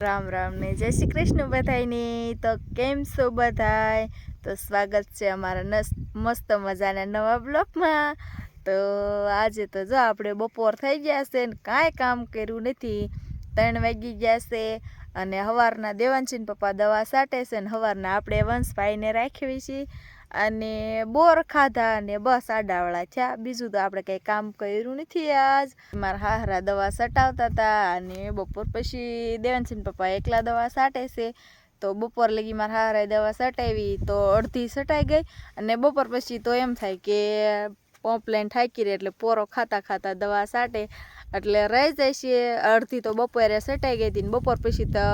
રામ રામ ને જય શ્રી કૃષ્ણ બધાયને. તો કેમ છો બધાય? તો સ્વાગત છે અમારા મસ્ત મજાના નવા બ્લોગમાં. તો આજે તો જો આપણે બપોર થઈ ગયા છે ને કાંઈ કામ કર્યું નથી. ત્રણ વાગી ગયા છે અને સવારના દેવાંશીન પપ્પા દવા સાટે છે ને સવારના આપણે વંશભાઈને રાખીએ છીએ અને બોર ખાધા અને બસ આડાવાળા થયા. બીજું તો આપણે કંઈ કામ કર્યું નથી આજ. મારા હાહરા દવા સટાવતા હતા અને બપોર પછી દેવાનસિંહ પપ્પા એકલા દવા સાટે છે. તો બપોર લગી મારા હારા દવા સટાવી તો અડધી સટાઈ ગઈ અને બપોર પછી તો એમ થાય કે પંપ લઈને થાકી રહે એટલે પોરો ખાતા ખાતા દવા સાટે. એટલે રહી જાય છે. અડધી તો બપોરે સટાઈ ગઈ હતી બપોર પછી તો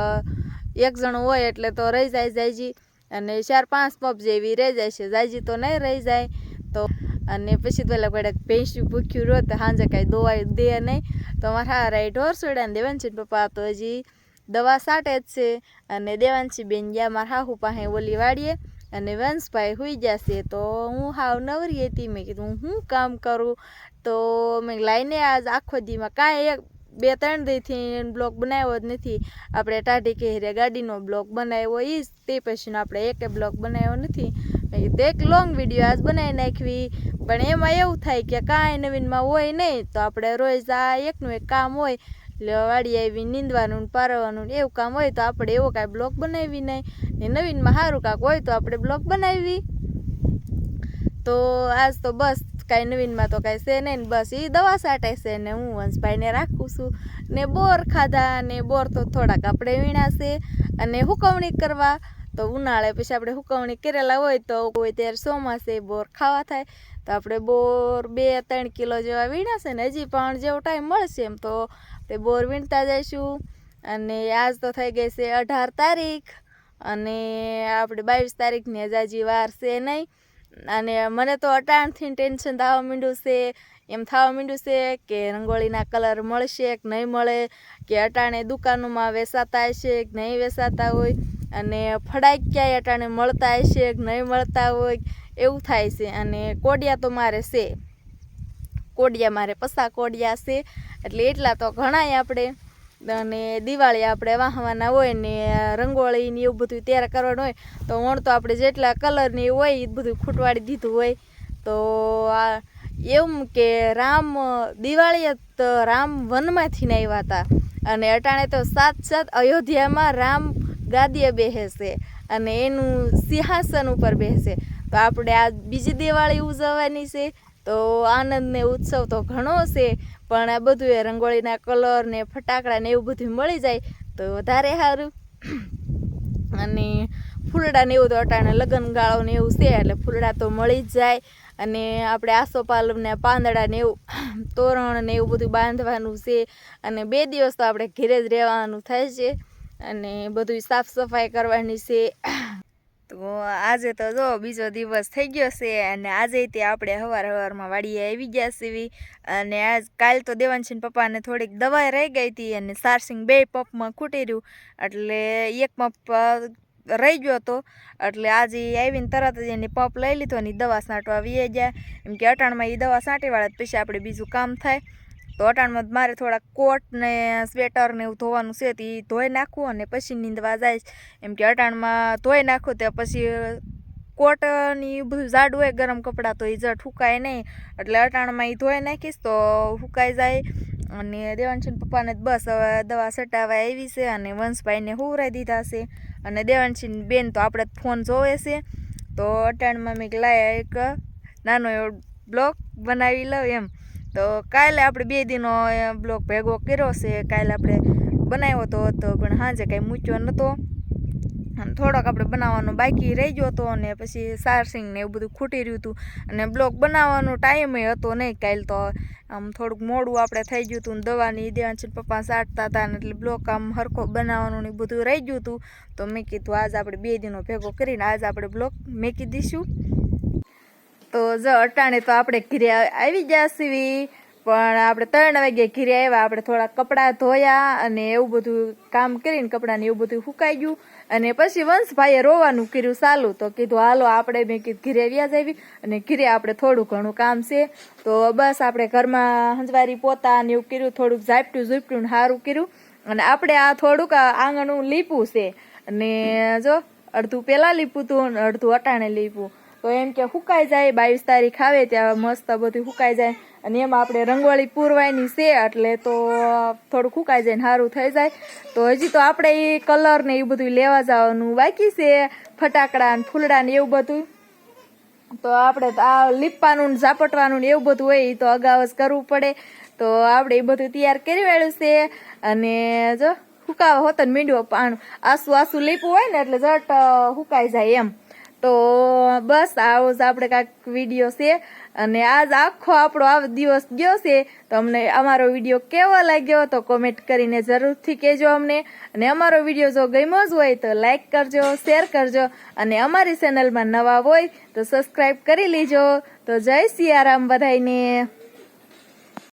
એક જણું હોય એટલે તો રહી જાય જાયજી. અને ચાર પાંચ પબ જેવી રહી જાય છે. જાજી તો નહીં રહી જાય. તો અને પછી પેલા કડક ભેંસું ભૂખ્યું રહો તો સાંજે કાંઈ દોવાઈ દે નહીં. તો મારા હારા ઢોર સોડાને દેવાંશી પપ્પા તો હજી દવા સાટે જ છે. અને દેવાંશી બેન ગયા મારા હાહુ પાસે ઓલી વાડીએ. અને વંશભાઈ હોઈ જશે તો હું હાવ નવરી હતી. મેં કીધું હું કામ કરું? તો મેં લાઈને આજ આખો દીમાં કાંઈ એક બે ત્રણ દીથી બ્લોગ બનાવ્યો જ નથી. આપણે ટાઢી કહેરે ગાડીનો બ્લોગ બનાવ્યો એ તે પછીનો આપણે એકે બ્લોગ બનાવ્યો નથી. કીધું એક લોંગ વીડિયો આજ બનાવી નાખવી. પણ એમાં એવું થાય કે કાંઈ નવીનમાં હોય નહીં, તો આપણે રોજ આ એકનું એક કામ હોય વાડી આવી નીંદવાનું પારવાનું એવું કામ હોય, તો આપણે એવો કાંઈ બ્લોગ બનાવી નહીં. ને નવીનમાં સારું કાંક હોય તો આપણે બ્લોગ બનાવી. તો આજ તો બસ. કાંઈ નવીનમાં તો કાંઈ છે નહીં બસ એ દવા સાટે છે ને હું વંશભાઈને રાખું છું. ને બોર ખાધા ને બોર તો થોડાક આપણે વીણાશે અને હુકવણી કરવા. તો ઉનાળે પછી આપણે હુકવણી કરેલા હોય તો કોઈ ત્યારે ચોમાસે બોર ખાવા થાય. તો આપણે બોર બે ત્રણ કિલો જેવા વીણાશે ને હજી પણ જેવો ટાઈમ મળશે એમ તો આપણે બોર વીણતા જઈશું. અને આજ તો થઈ ગઈ છે અઢાર તારીખ અને આપણે બાવીસ તારીખની હજી વાર છે નહીં. અને મને તો અટાણથી ટેન્શન થવા માંડ્યું છે. એમ થવા માંડ્યું છે કે રંગોળીના કલર મળશે કે નહીં મળે, કે અટાણે દુકાનોમાં વેચાતા હશે કે નહીં વેચાતા હોય, અને ફડાઈ ક્યાંય અટાણે મળતા હશે કે નહીં મળતા હોય, એવું થાય છે. અને કોડિયા તો મારે છે. કોડિયા મારે, પસા કોડિયા છે. એટલે એટલા તો ઘણાય આપણે. અને દિવાળી આપણે વાહવાના હોય ને, રંગોળી ને એવું બધું તૈયાર કરવાનું હોય, તો વણ તો આપણે જેટલા કલરની હોય એ બધું ખૂટવાડી દીધું હોય. તો આ એમ કે રામ દિવાળી તો રામ વનમાંથી આવ્યા હતા. અને અટાણે તો સાત સાત અયોધ્યામાં રામ ગાદીએ બેસે અને એનું સિંહાસન ઉપર બેસે તો આપણે આ બીજી દિવાળી ઉજવવાની છે. તો આનંદ ને ઉત્સવ તો ઘણો છે, પણ આ બધું એ રંગોળીના કલર ને ફટાકડા ને એવું બધું મળી જાય તો વધારે સારું. અને ફૂલડા ને એવું તો અટાણે લગ્ન ગાળો ને એવું છે, એટલે ફૂલડા તો મળી જ જાય. અને આપણે આસોપાલવ ને પાંદડા ને એવું, તોરણ ને એવું બધું બાંધવાનું છે. અને બે દિવસ તો આપણે ઘરે જ રહેવાનું થાય છે. અને બધું સાફ સફાઈ કરવાની છે. તો આજે તો જો બીજો દિવસ થઈ ગયો છે અને આજે તે આપણે સવાર સવારમાં વાડીએ આવી ગયા સીવી. અને આજ કાલ તો દેવાંશીન પપ્પાને થોડીક દવાઈ રહી ગઈ હતી અને સારસિંગ બે પંપમાં ખૂટી રહ્યું. એટલે એક પંપ રહી ગયો હતો એટલે આજે આવીને તરત જ એની પંપ લઈ લીધો અને દવા છાંટવા વીએ ગયા. એમ કે અટાણમાં એ દવા છાંટી વાળે પછી આપણે બીજું કામ થાય. તો અટાણમાં મારે થોડા કોટ ને સ્વેટર ને એવું ધોવાનું છે તો એ ધોઈ નાખું અને પછી નીંદવા જાય એમ કે અટાણમાં ધોઈ નાખું તો પછી કોટની બધું જાડું હોય ગરમ કપડાં તો એ જટ સુકાય નહીં. એટલે અટાણમાં એ ધોઈ નાખીશ તો સુકાઈ જાય. અને દેવાંશીન પપ્પાને જ બસ હવે દવા સટાવા આવી છે અને વંશભાઈને હોવરાઈ દીધા છે. અને દેવાંશીન બેન તો આપણે ફોન જોવે છે. તો અટાણમાં મેં લાયા એક નાનો એવો બ્લોગ બનાવી લઉં એમ. તો કાલે આપણે બે દિનો બ્લોક ભેગો કર્યો છે. કાલે આપણે બનાવ્યો હતો, પણ સાંજે કાંઈ મૂક્યો નહોતો અને થોડોક આપણે બનાવવાનો બાકી રહી ગયો હતો અને પછી સારસિંગ ને એવું બધું ખૂટી રહ્યું હતું. અને બ્લોક બનાવવાનો ટાઈમે હતો નહીં કાલ તો. આમ થોડુંક મોડું આપણે થઈ ગયું હતું દવાની દેવાંશી પપ્પા સાટતા હતા ને એટલે બ્લોક આમ હરખો બનાવવાનું ને બધું રહી ગયું હતું. તો મેં કીધું, આજ આપણે બે દિનો ભેગો કરીને આજ આપણે બ્લોક મેકી દઈશું. તો જો અટાણે તો આપણે ઘીરે આવી ગયા સીવી. પણ આપણે ત્રણ વાગે ઘીરે આવ્યા. આપણે થોડા કપડાં ધોયા અને એવું બધું કામ કરીને કપડાને એવું બધું સુકાઈ ગયું. અને પછી વંશભાઈએ રોવાનું કર્યું ચાલુ. તો કીધું, હાલો, આપણે મેં કીધું, ઘીરે વ્યાજ આવી અને ઘીરે આપણે થોડું ઘણું કામ છે. તો બસ આપણે ઘરમાં હંજવારી પોતા ને એવું કર્યું. થોડુંક ઝાપટું ઝૂપટું સારું કર્યું. અને આપણે આ થોડુંક આંગણું લીપું છે. અને જો અડધું પહેલાં લીપું તું અને અડધું અટાણે લીપું. તો એમ કે સુકાઈ જાય બાવીસ તારીખ આવે ત્યાં મસ્ત બધું સુકાઈ જાય. અને એમાં આપણે રંગોળી પૂરવાની છે એટલે તો થોડું સુકાઈ જાય ને સારું થઈ જાય. તો હજી તો આપણે એ કલર ને એવું બધું લેવા જવાનું બાકી છે ફટાકડા ને ફૂલડા ને એવું બધું તો આપણે આ લીપવાનું ને ઝાપટવાનું ને એવું બધું હોય એ તો અગાઉ જ કરવું પડે. તો આપણે એ બધું તૈયાર કરી વાળ્યું છે. અને જો હુકાવા હોત ને મીંડવો પાણું. આસુ આસુ લીપવું હોય ને એટલે અ, હુકાઈ જાય એમ. તો બસ આવો જ આપણે કાંઈક વીડિયો છે. અને આજ આખો આપણો આ દિવસ ગયો છે. તો અમને અમારો વીડિયો કેવો લાગ્યો તો કોમેન્ટ કરીને જરૂરથી કહેજો અમને. અને અમારો વીડિયો જો ગમ્યો જ હોય તો લાઈક કરજો શેર કરજો. અને અમારી ચેનલમાં નવા હોય તો સબસ્ક્રાઈબ કરી લેજો. તો જય સિયારામ બધાયને.